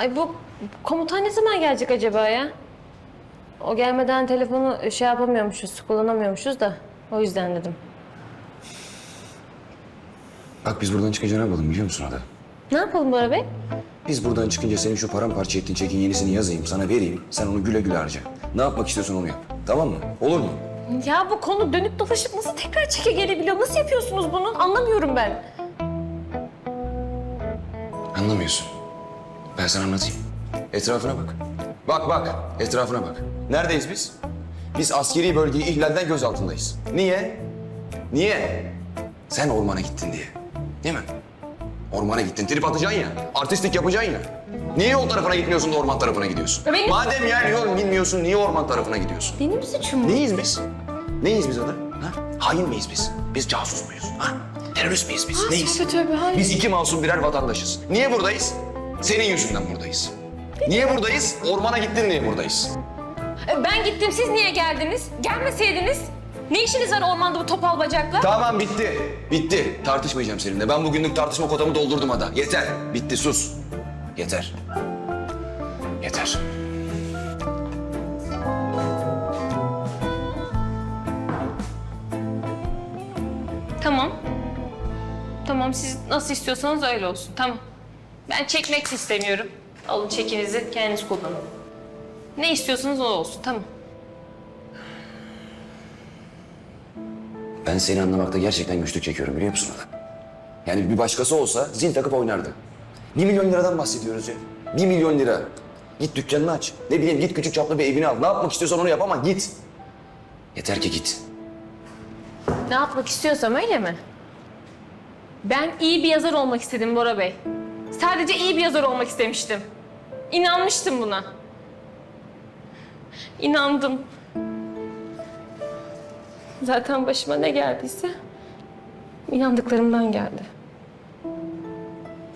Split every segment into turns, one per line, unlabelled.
Ay bu komutan ne zaman gelecek acaba ya? O gelmeden telefonu şey yapamıyormuşuz, kullanamıyormuşuz da. O yüzden dedim.
Bak biz buradan çıkınca ne yapalım biliyor musun Ada?
Ne yapalım Bora Bey?
Biz buradan çıkınca senin şu paramparça ettiğin çekin yenisini yazayım, sana vereyim. Sen onu güle güle harca. Ne yapmak istiyorsan onu yap. Tamam mı? Olur mu?
Ya bu konu dönüp dolaşıp nasıl tekrar çeke gelebiliyor? Nasıl yapıyorsunuz bunu? Anlamıyorum ben.
Anlamıyorsun. Ben sana anlatayım. Etrafına bak. Bak bak, etrafına bak. Neredeyiz biz? Biz askeri bölgeyi ihlalden göz altındayız. Niye? Niye? Sen ormana gittin diye. Değil mi? Ormana gittin, trip atacaksın ya. Artistlik yapacaksın ya. Niye yol tarafına gitmiyorsun da orman tarafına gidiyorsun?
Benim-
Madem yani yol bilmiyorsun, niye orman tarafına gidiyorsun?
Benim suçum mu?
Neyiz biz? Neyiz biz Ada? Ha? Hain miyiz biz? Biz casus muyuz? Ha? Terörist miyiz biz? Neyiz?
tövbe tövbe, hayır.
Biz iki masum birer vatandaşız. Niye buradayız? Senin yüzünden buradayız. Niye buradayız? Ormana gittin diye buradayız.
E, Ben gittim, siz niye geldiniz? Gelmeseydiniz. Ne işiniz var ormanda bu topal bacakla?
Tamam bitti. Bitti. Tartışmayacağım seninle. Ben bugünlük tartışma kotamı doldurdum Ada. Yeter. Bitti sus. Yeter. Yeter.
Tamam. Tamam siz nasıl istiyorsanız öyle olsun. Tamam. Ben çekmek istemiyorum. Alın çekinizi kendiniz kullanın. Ne istiyorsanız o olsun. Tamam.
Ben seni anlamakta gerçekten güçlük çekiyorum biliyor musun Ada? Yani bir başkası olsa zil takıp oynardı. Bir milyon liradan bahsediyoruz ya. Bir milyon lira. Git dükkanını aç. Ne bileyim git küçük çaplı bir evini al. Ne yapmak istiyorsan onu yap ama git. Yeter ki git.
Ne yapmak istiyorsam öyle mi? Ben iyi bir yazar olmak istedim Bora Bey. Sadece iyi bir yazar olmak istemiştim. İnanmıştım buna. İnandım. Zaten başıma ne geldiyse inandıklarımdan geldi.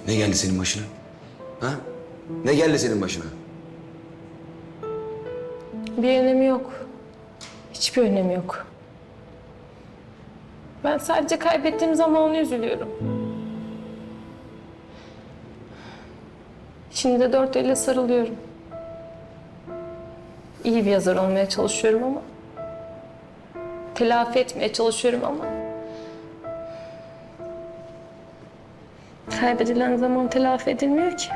Ne geldi senin başına? Ha? Ne geldi senin başına?
Bir önemi yok. Hiçbir önemi yok. Ben sadece kaybettiğim zaman onu üzülüyorum. Şimdi de dört elle sarılıyorum. İyi bir yazar olmaya çalışıyorum ama... Telafi etmeye çalışıyorum ama... Kaybedilen zaman telafi edilmiyor ki.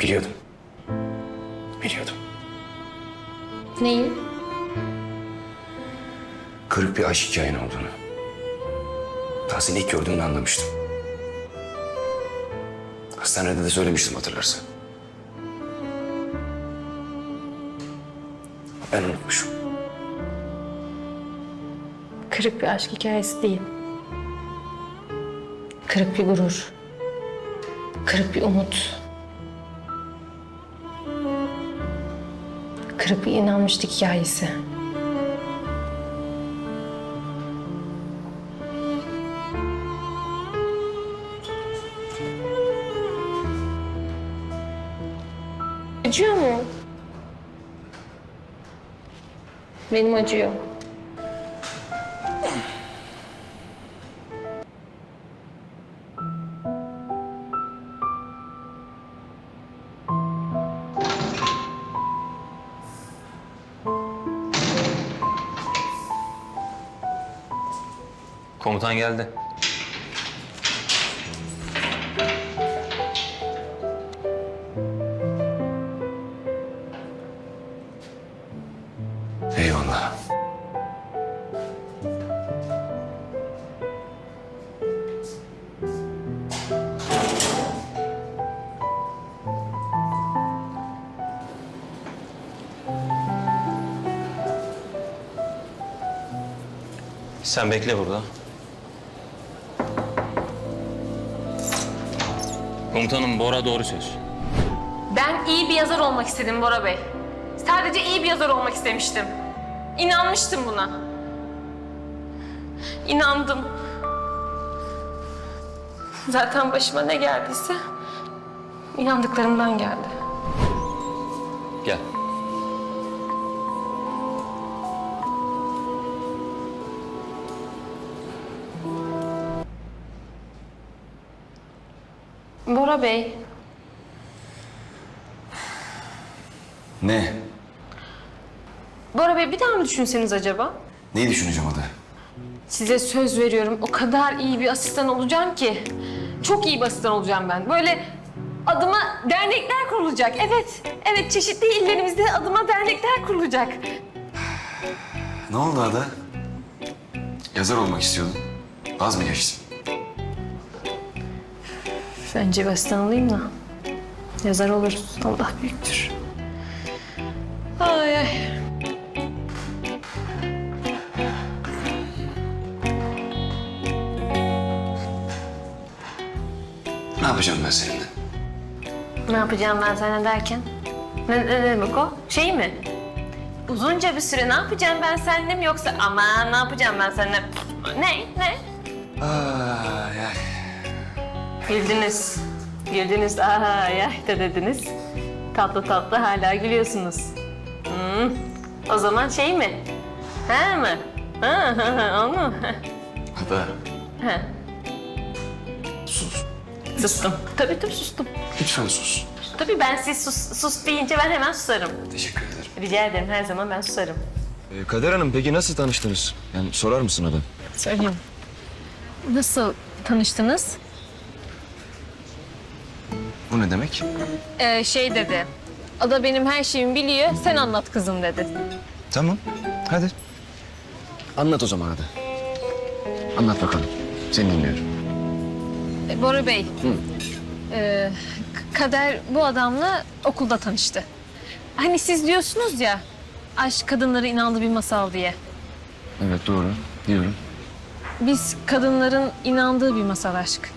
Biliyordum. Biliyordum.
Neyi?
Kırık bir aşk hikayen olduğunu. Daha seni ilk gördüğümde anlamıştım. Hastanede de söylemiştim hatırlarsan. Ben unutmuşum.
Kırık bir aşk hikayesi değil. Kırık bir gurur. Kırık bir umut. Kırık bir inanmışlık hikayesi. Acıyor mu? Benim acıyor.
Komutan geldi.
Eyvallah.
Sen bekle burada. Komutanım Bora doğru söz.
Ben iyi bir yazar olmak istedim Bora Bey. Sadece iyi bir yazar olmak istemiştim. İnanmıştım buna. İnandım. Zaten başıma ne geldiyse inandıklarımdan geldi.
Gel.
Bora Bey.
Ne?
Bey bir daha mı düşünseniz acaba?
Neyi düşüneceğim Ada?
Size söz veriyorum o kadar iyi bir asistan olacağım ki. Çok iyi bir asistan olacağım ben. Böyle adıma dernekler kurulacak. Evet, evet çeşitli illerimizde adıma dernekler kurulacak.
Ne oldu Ada? Yazar olmak istiyordun. Vaz mı geçtin?
Önce bir asistan olayım da yazar oluruz. Allah büyüktür. Ay ay.
Ne yapacağım ben seninle?
Ne yapacağım ben sana derken? Ne, ne demek o? Şey mi? Uzunca bir süre ne yapacağım ben seninle mi yoksa aman ne yapacağım ben seninle? Ne? Ne?
Ay ay.
Güldünüz. Güldünüz. Ay ay da dediniz. Tatlı tatlı hala gülüyorsunuz. Hmm. O zaman şey mi? Ha mı? Ha, ha, ha, o mu?
Ada.
Ha. Sustum. Tabii tabii sustum.
Lütfen sus.
Tabii ben siz sus, sus deyince ben hemen susarım.
Teşekkür ederim.
Rica ederim her zaman ben susarım.
Ee, Kader Hanım peki nasıl tanıştınız? Yani sorar mısın Ada?
Söyleyeyim. Nasıl tanıştınız?
Bu ne demek?
Ee, şey dedi. Ada benim her şeyimi biliyor. Sen anlat kızım dedi.
Tamam. Hadi. Anlat o zaman Ada. Anlat bakalım. Seni dinliyorum.
E, Bora Bey. ee, K- Kader bu adamla okulda tanıştı. Hani siz diyorsunuz ya aşk kadınları inandı bir masal diye.
Evet doğru. Diyorum.
Biz kadınların inandığı bir masal aşk.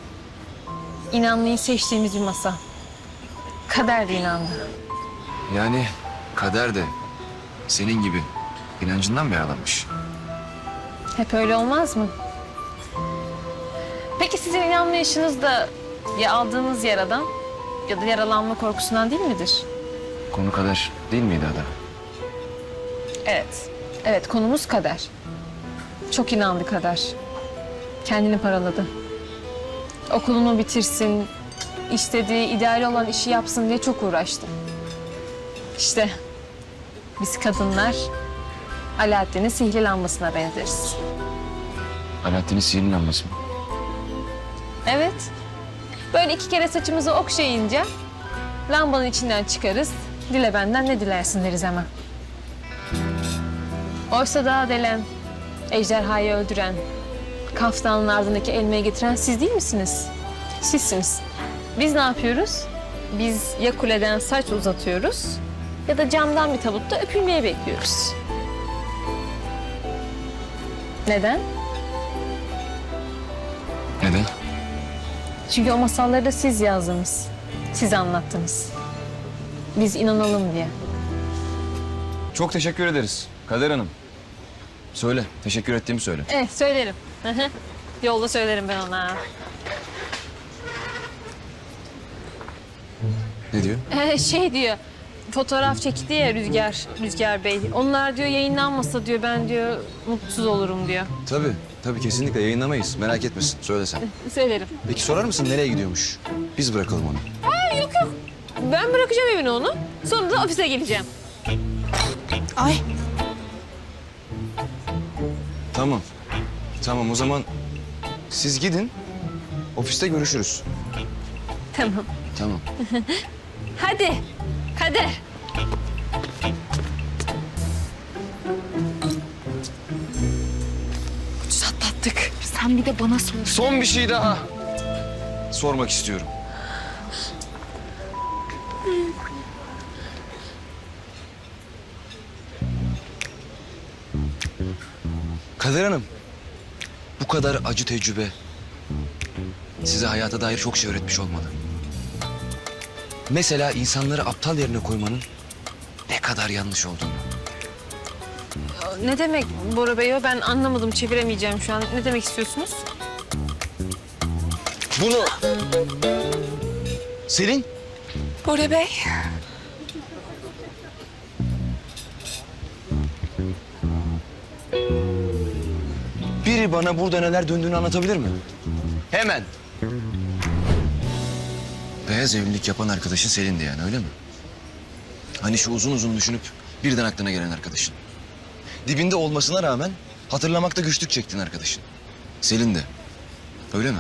İnanmayı seçtiğimiz bir masal. Kader de inandı.
Yani kader de senin gibi inancından mı yaralanmış?
Hep öyle olmaz mı? Peki sizin inanmayışınız da ya aldığınız yaradan ya da yaralanma korkusundan değil midir?
Konu kader değil miydi Ada?
Evet. Evet konumuz kader. Çok inandı kader. Kendini paraladı. Okulunu bitirsin, istediği, ideali olan işi yapsın diye çok uğraştı. İşte biz kadınlar Alaaddin'in sihirli lambasına benzeriz.
Alaaddin'in sihirli lambası mı?
Böyle iki kere saçımızı okşayınca lambanın içinden çıkarız. Dile benden ne dilersin deriz hemen. Oysa daha delen, ejderhayı öldüren, kaftanın ardındaki elmayı getiren siz değil misiniz? Sizsiniz. Biz ne yapıyoruz? Biz ya kuleden saç uzatıyoruz ya da camdan bir tabutta öpülmeyi bekliyoruz. Neden?
Neden?
Çünkü o masalları da siz yazdınız. Siz anlattınız. Biz inanalım diye.
Çok teşekkür ederiz Kader Hanım. Söyle, teşekkür ettiğimi söyle.
Evet söylerim. Hı hı. Yolda söylerim ben ona.
Ne diyor?
Ee, şey diyor. Fotoğraf çekti ya Rüzgar, Rüzgar Bey. Onlar diyor yayınlanmasa diyor ben diyor mutsuz olurum diyor.
Tabii, tabii kesinlikle yayınlamayız. Merak etmesin, söyle sen.
Söylerim.
Peki sorar mısın nereye gidiyormuş? Biz bırakalım onu.
Aa, yok yok. Ben bırakacağım evine onu. Sonra da ofise geleceğim.
Ay
Tamam. Tamam o zaman siz gidin. Ofiste görüşürüz.
Tamam.
Tamam.
Hadi. Kader.
ucuz atlattık. Sen bir de bana sor.
Son bir şey daha. Sormak istiyorum. Kader Hanım, bu kadar acı tecrübe size hayata dair çok şey öğretmiş olmalı. Mesela insanları aptal yerine koymanın ne kadar yanlış olduğunu.
Ne demek Bora Bey o? Ben anlamadım. Çeviremeyeceğim şu an. Ne demek istiyorsunuz?
Bunu... Selin,
Bora Bey.
biri bana burada neler döndüğünü anlatabilir mi? Hemen. Beyaz evlilik yapan arkadaşın Selin'di yani öyle mi? Hani şu uzun uzun düşünüp birden aklına gelen arkadaşın. Dibinde olmasına rağmen hatırlamakta güçlük çektiğin arkadaşın. Selin de. Öyle mi?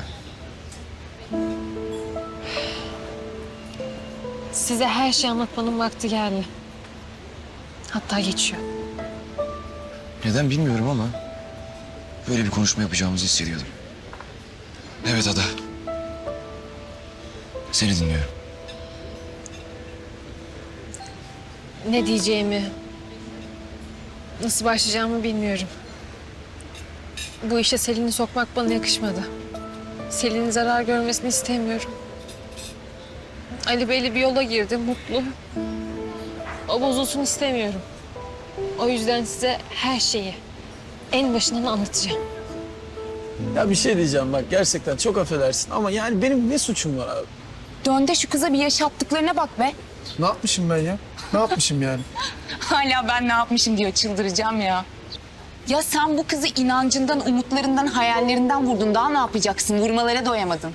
Size her şeyi anlatmanın vakti geldi. Hatta geçiyor.
Neden bilmiyorum ama böyle bir konuşma yapacağımızı hissediyordum. Evet Ada. Seni dinliyorum.
Ne diyeceğimi, nasıl başlayacağımı bilmiyorum. Bu işe Selin'i sokmak bana yakışmadı. Selin'in zarar görmesini istemiyorum. Ali Bey'le bir yola girdi, mutlu. O bozulsun istemiyorum. O yüzden size her şeyi en başından anlatacağım.
Ya bir şey diyeceğim bak gerçekten çok affedersin ama yani benim ne suçum var abi?
Dön de şu kıza bir yaşattıklarına bak be.
Ne yapmışım ben ya? Ne yapmışım yani?
Hala ben ne yapmışım diyor çıldıracağım ya. Ya sen bu kızı inancından, umutlarından, hayallerinden vurdun. Daha ne yapacaksın? Vurmalara doyamadın.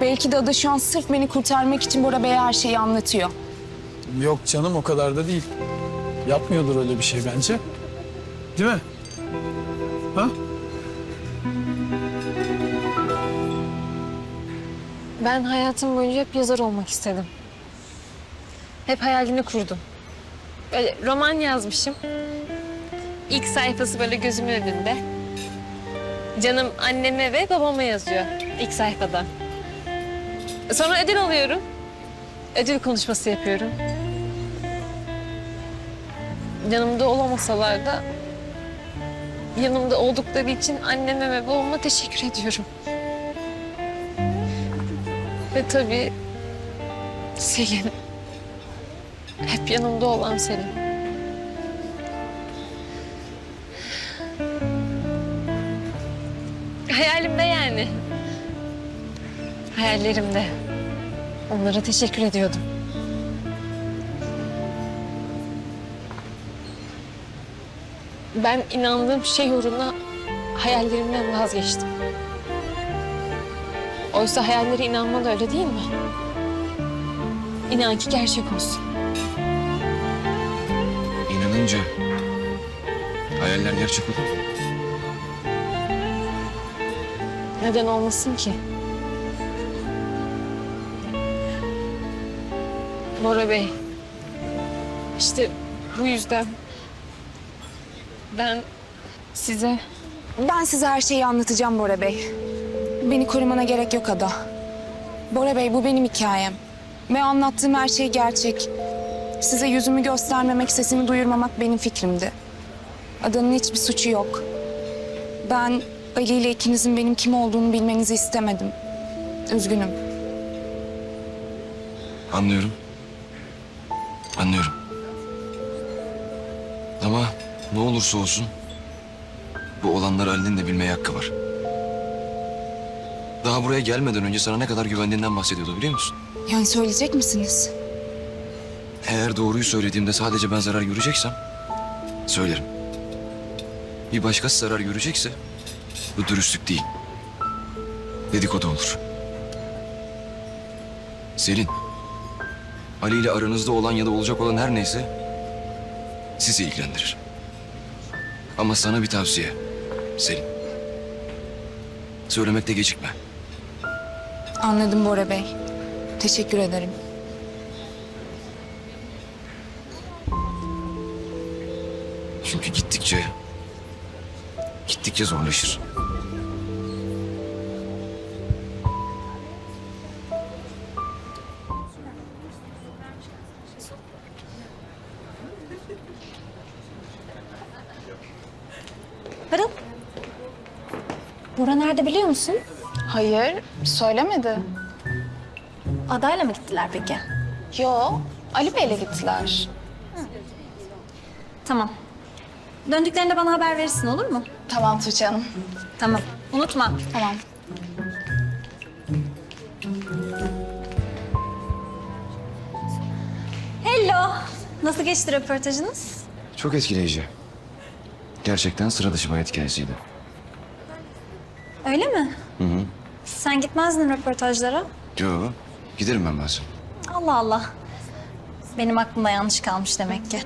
Belki de Ada şu an sırf beni kurtarmak için Bora Bey'e her şeyi anlatıyor.
Yok canım o kadar da değil. Yapmıyordur öyle bir şey bence. Değil mi? Ha?
Ben hayatım boyunca hep yazar olmak istedim. Hep hayalini kurdum. Böyle roman yazmışım. İlk sayfası böyle gözümün önünde. Canım anneme ve babama yazıyor ilk sayfada. Sonra ödül alıyorum. Ödül konuşması yapıyorum. Yanımda olamasalar da yanımda oldukları için anneme ve babama teşekkür ediyorum. Ve tabii Selin. Hep yanımda olan Selin. Hayalimde yani. Hayallerimde. Onlara teşekkür ediyordum. Ben inandığım şey uğruna hayallerimden vazgeçtim. Oysa hayallere inanmalı öyle değil mi? İnan ki gerçek olsun.
İnanınca hayaller gerçek olur.
Neden olmasın ki? Bora Bey, işte bu yüzden ben size
Ben size her şeyi anlatacağım Bora Bey. Beni korumana gerek yok Ada. Bora Bey bu benim hikayem. Ve anlattığım her şey gerçek. Size yüzümü göstermemek, sesimi duyurmamak benim fikrimdi. Ada'nın hiçbir suçu yok. Ben Ali ile ikinizin benim kim olduğunu bilmenizi istemedim. Üzgünüm.
Anlıyorum. Anlıyorum. Ama ne olursa olsun bu olanları Ali'nin de bilmeye hakkı var. Daha buraya gelmeden önce sana ne kadar güvendiğinden bahsediyordu biliyor musun?
Yani söyleyecek misiniz?
Eğer doğruyu söylediğimde sadece ben zarar göreceksem söylerim. Bir başkası zarar görecekse bu dürüstlük değil. Dedikodu olur. Selin. Ali ile aranızda olan ya da olacak olan her neyse sizi ilgilendirir. Ama sana bir tavsiye Selin. Söylemekte gecikme.
Anladım Bora Bey. Teşekkür ederim.
Çünkü gittikçe gittikçe zorlaşır.
Pırıl. Bora nerede biliyor musun?
Hayır, söylemedi.
Adayla mı gittiler peki?
Yo, Ali Bey'le gittiler.
Tamam. Döndüklerinde bana haber verirsin olur mu?
Tamam Tuğçe Hanım.
Tamam. Unutma.
Tamam.
Hello. Nasıl geçti röportajınız?
Çok etkileyici. Gerçekten sıra dışı bir hikayesiydi.
Öyle mi? Hı hı. Sen gitmezdin röportajlara.
Yo, giderim ben bazen.
Allah Allah. Benim aklımda yanlış kalmış demek ki.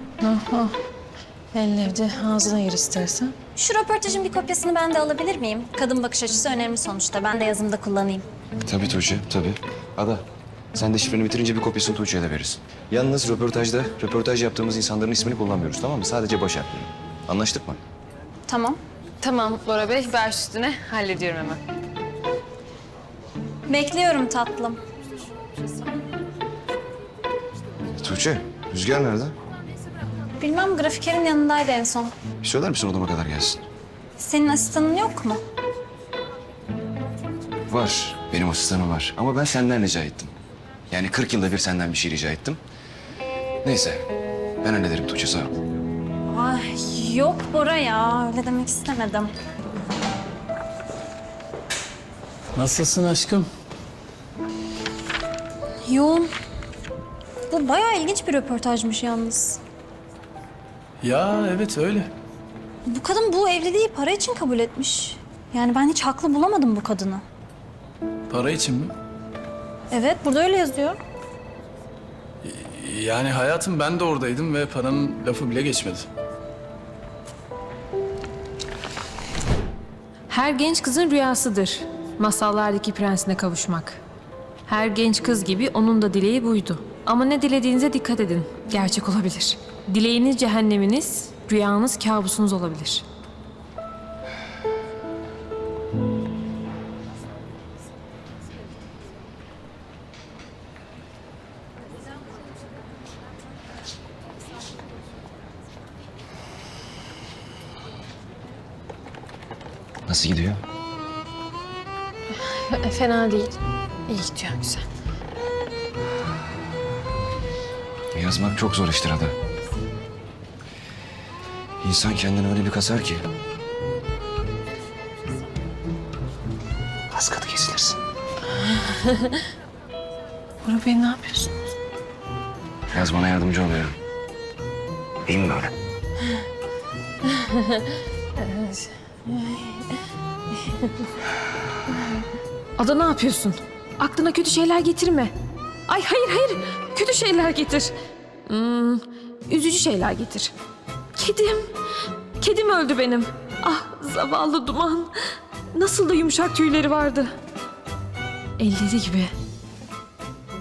Elleri ağzına gir istersen.
Şu röportajın bir kopyasını ben de alabilir miyim? Kadın bakış açısı önemli sonuçta. Ben de yazımda kullanayım.
Tabii Tuğçe, tabii. Ada, sen de şifreni bitirince bir kopyasını Tuğçe'ye de verirsin. Yalnız röportajda, röportaj yaptığımız insanların ismini kullanmıyoruz tamam mı? Sadece baş harfleri. Anlaştık mı?
Tamam.
Tamam Bora Bey, baş üstüne hallediyorum hemen.
Bekliyorum tatlım.
Tuğçe, Rüzgar nerede?
Bilmem grafikerin yanındaydı en son.
Bir söyler misin odama kadar gelsin?
Senin asistanın yok mu?
Var, benim asistanım var. Ama ben senden rica ettim. Yani 40 yılda bir senden bir şey rica ettim. Neyse, ben hallederim Tuğçe sağ ol.
Ay yok Bora ya. Öyle demek istemedim.
Nasılsın aşkım?
Yoğun. Bu bayağı ilginç bir röportajmış yalnız.
Ya evet öyle.
Bu kadın bu evliliği para için kabul etmiş. Yani ben hiç haklı bulamadım bu kadını.
Para için mi?
Evet, burada öyle yazıyor.
Yani hayatım ben de oradaydım ve paranın lafı bile geçmedi.
Her genç kızın rüyasıdır. Masallardaki prensine kavuşmak. Her genç kız gibi onun da dileği buydu. Ama ne dilediğinize dikkat edin. Gerçek olabilir. Dileğiniz cehenneminiz, rüyanız kabusunuz olabilir.
Nasıl gidiyor?
Fena değil.
Yazmak çok zor iştir Ada. İnsan kendini öyle bir kasar ki. Az katı kesilirsin.
Bora Bey ne yapıyorsun?
Yaz bana yardımcı oluyor. İyi mi böyle?
Ada ne yapıyorsun? Aklına kötü şeyler getirme. Ay hayır hayır. Kötü şeyler getir. Hmm, üzücü şeyler getir. Kedim. Kedim öldü benim. Ah zavallı duman. Nasıl da yumuşak tüyleri vardı. Elleri gibi.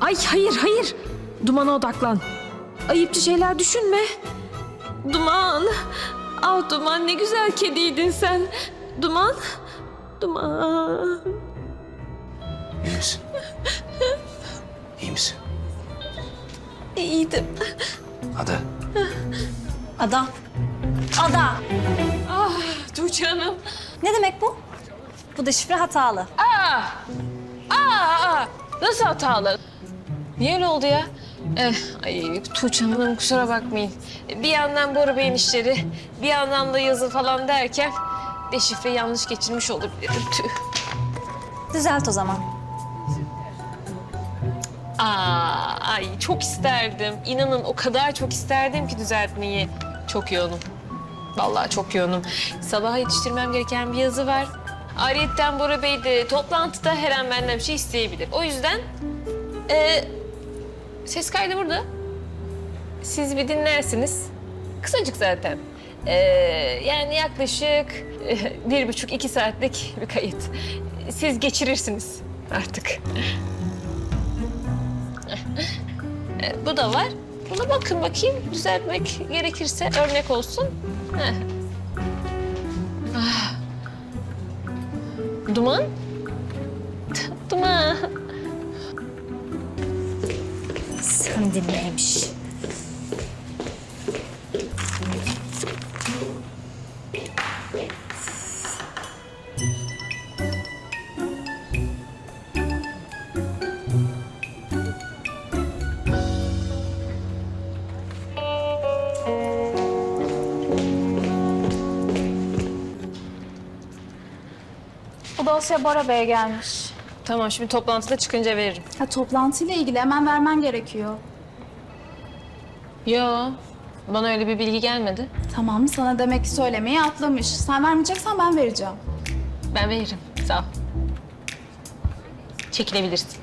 Ay hayır hayır. Dumana odaklan. Ayıpçı şeyler düşünme. Duman. Ah Duman ne güzel kediydin sen. Duman. Duman.
İyi misin? İyi misin?
İyiydim.
Ada.
Ada. Ada.
Tuğçe Hanım.
Ne demek bu? Bu da şifre hatalı.
Aa, nasıl hatalı? Niye öyle oldu ya? Eh, ay Tuğçe Hanım kusura bakmayın. Bir yandan Bora Bey'in işleri, bir yandan da yazı falan derken deşifre yanlış geçirmiş olabilirim. Tüh.
Düzelt o zaman.
Aa, ay çok isterdim. İnanın o kadar çok isterdim ki düzeltmeyi. Çok yoğunum. Vallahi çok yoğunum. Sabah yetiştirmem gereken bir yazı var. Ayrıyeten Bora Bey de toplantıda her an benden bir şey isteyebilir. O yüzden e, ses kaydı burada. Siz bir dinlersiniz. Kısacık zaten. E, yani yaklaşık e, bir buçuk iki saatlik bir kayıt. Siz geçirirsiniz artık. E, bu da var. Buna bakın bakayım. Düzeltmek gerekirse örnek olsun. Heh. Ah. Duman? Duman.
Sen dinleymiş.
Bu dosya Bora Bey'e gelmiş.
Tamam şimdi toplantıda çıkınca veririm.
Ha, toplantıyla ilgili hemen vermem gerekiyor.
Yo. Bana öyle bir bilgi gelmedi.
Tamam sana demek ki söylemeyi atlamış. Sen vermeyeceksen ben vereceğim.
Ben veririm. Sağ ol. Çekilebilirsin.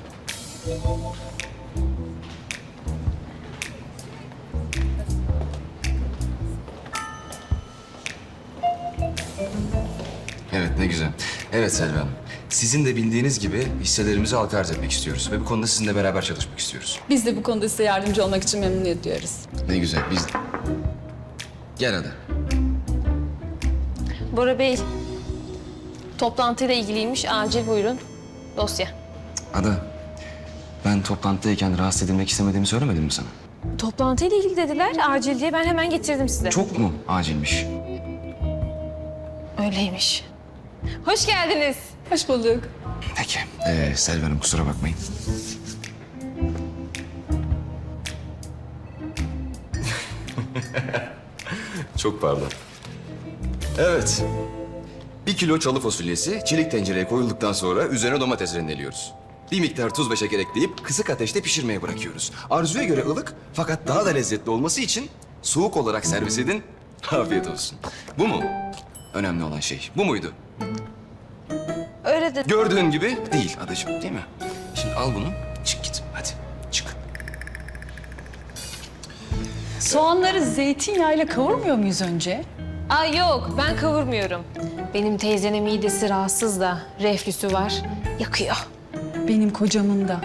Evet Selvi Hanım. Sizin de bildiğiniz gibi hisselerimizi halka arz etmek istiyoruz. Ve bu konuda sizinle beraber çalışmak istiyoruz.
Biz de bu konuda size yardımcı olmak için memnuniyet duyarız.
Ne güzel, biz... Gel hadi.
Bora Bey, toplantıyla ilgiliymiş. Acil buyurun. Dosya.
Ada, ben toplantıdayken rahatsız edilmek istemediğimi söylemedim mi sana?
Toplantıyla ilgili dediler. Acil diye ben hemen getirdim size.
Çok mu acilmiş?
Öyleymiş. Hoş geldiniz.
Hoş bulduk.
Peki. Ee, Selvi Hanım kusura bakmayın. Çok pardon. Evet. Bir kilo çalı fasulyesi çelik tencereye koyulduktan sonra üzerine domates rendeliyoruz. Bir miktar tuz ve şeker ekleyip kısık ateşte pişirmeye bırakıyoruz. Arzuya göre ılık fakat daha da lezzetli olması için soğuk olarak servis edin. Afiyet olsun. Bu mu? Önemli olan şey. Bu muydu?
Öyle de
Gördüğün gibi değil adacığım değil mi? Şimdi al bunu çık git hadi çık.
Soğanları zeytinyağıyla kavurmuyor muyuz önce?
Aa yok ben kavurmuyorum. Benim teyzenin midesi rahatsız da reflüsü var. Yakıyor.
Benim kocamın da.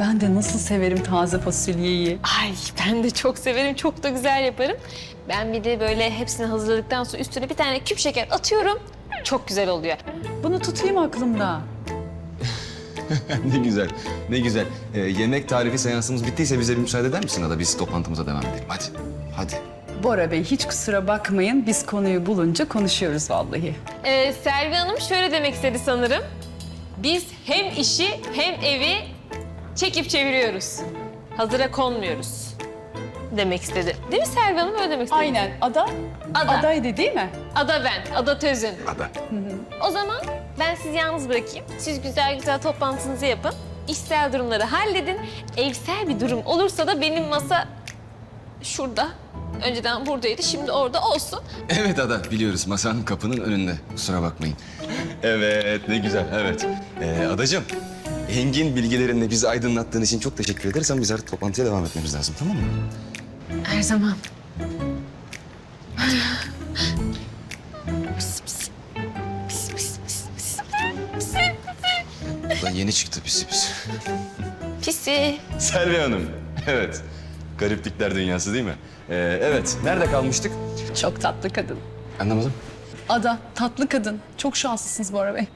Ben de nasıl severim taze fasulyeyi.
Ay ben de çok severim. Çok da güzel yaparım. Ben bir de böyle hepsini hazırladıktan sonra üstüne bir tane küp şeker atıyorum. Çok güzel oluyor.
Bunu tutayım aklımda.
ne güzel ne güzel. Ee, yemek tarifi seansımız bittiyse bize bir müsaade eder misin Ada? Biz toplantımıza devam edelim hadi. Hadi.
Bora Bey hiç kusura bakmayın. Biz konuyu bulunca konuşuyoruz vallahi.
Ee, Selvi Hanım şöyle demek istedi sanırım. Biz hem işi hem evi çekip çeviriyoruz. Hazıra konmuyoruz. Demek istedi. Değil mi Selvi Hanım? Öyle demek istedi.
Aynen. Ada?
Ada.
Adaydı değil mi?
Ada ben, Ada Tözün.
Ada.
O zaman ben sizi yalnız bırakayım. Siz güzel güzel toplantınızı yapın. İşsel durumları halledin. Evsel bir durum olursa da benim masa şurada. Önceden buradaydı, şimdi orada olsun.
Evet Ada biliyoruz masanın kapının önünde. Kusura bakmayın. evet ne güzel evet. Ee, adacığım engin bilgilerinle bizi aydınlattığın için çok teşekkür ederiz ama biz artık toplantıya devam etmemiz lazım tamam mı?
Her zaman.
Ulan yeni çıktı pisi pisi.
Pisi.
Selvi Hanım. Evet. Gariplikler dünyası değil mi? Ee, evet. Nerede kalmıştık?
Çok tatlı kadın.
Anlamadım.
Ada, tatlı kadın. Çok şanslısınız Bora Bey.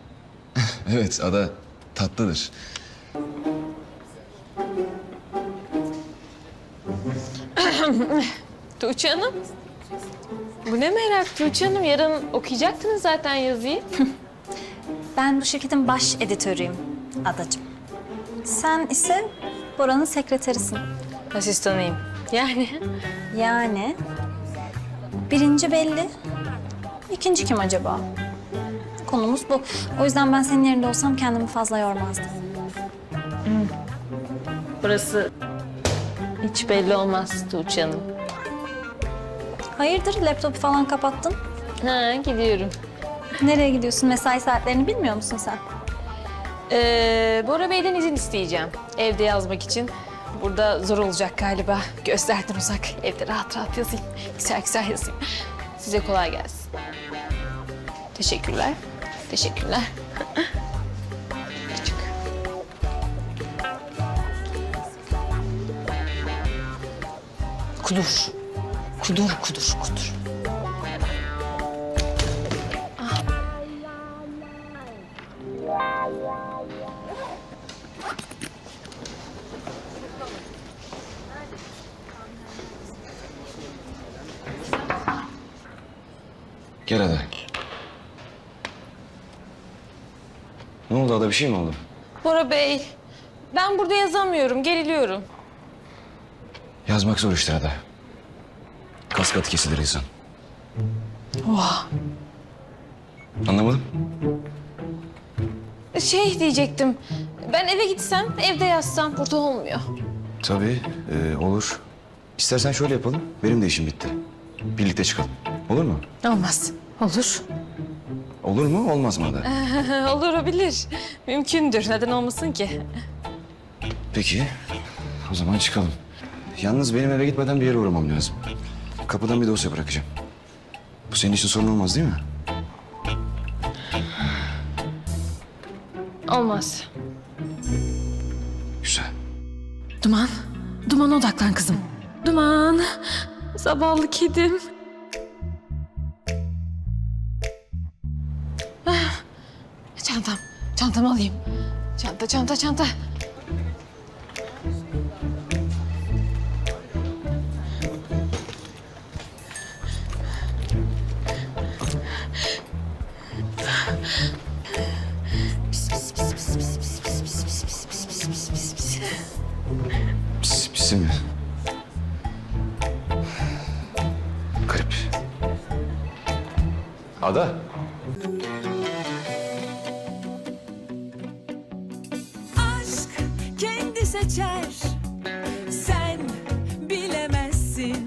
Evet, ada tatlıdır.
Tuğçe Hanım. Bu ne merak Tuğçe Hanım? Yarın okuyacaktınız zaten yazıyı.
Ben bu şirketin baş editörüyüm adacığım. Sen ise Bora'nın sekreterisin.
Asistanıyım. Yani
Yani birinci belli. İkinci kim acaba? Konumuz bu. O yüzden ben senin yerinde olsam kendimi fazla yormazdım.
burası hiç belli olmaz Tuğçe Hanım.
Hayırdır laptopu falan kapattın?
Ha gidiyorum.
Nereye gidiyorsun? Mesai saatlerini bilmiyor musun sen?
Ee, Bora Bey'den izin isteyeceğim. Evde yazmak için. Burada zor olacak galiba. Gözlerden uzak. Evde rahat rahat yazayım. Güzel güzel yazayım. Size kolay gelsin. Teşekkürler. Teşekkürler. Küçük. Kudur. Kudur, kudur, kudur.
Ne oldu ada bir şey mi oldu?
Bora Bey, ben burada yazamıyorum, geriliyorum.
Yazmak zor işte ada. Kas katı kesilir insan.
Oha.
Anlamadım.
Şey diyecektim, ben eve gitsem, evde yazsam burada olmuyor.
Tabii e, olur. İstersen şöyle yapalım. Benim de işim bitti. Birlikte çıkalım. Olur mu?
Olmaz. Olur.
Olur mu olmaz mı ada?
Olur, olabilir. Mümkündür. Neden olmasın ki?
Peki. O zaman çıkalım. Yalnız benim eve gitmeden bir yere uğramam lazım. Kapıdan bir dosya bırakacağım. Bu senin için sorun olmaz değil mi?
Olmaz.
Güzel.
Duman. Duman odaklan kızım. Duman. Zavallı kedim. Çantamı alayım. Çanta, çanta, çanta.
Pis, pisi mi? Garip. Ada.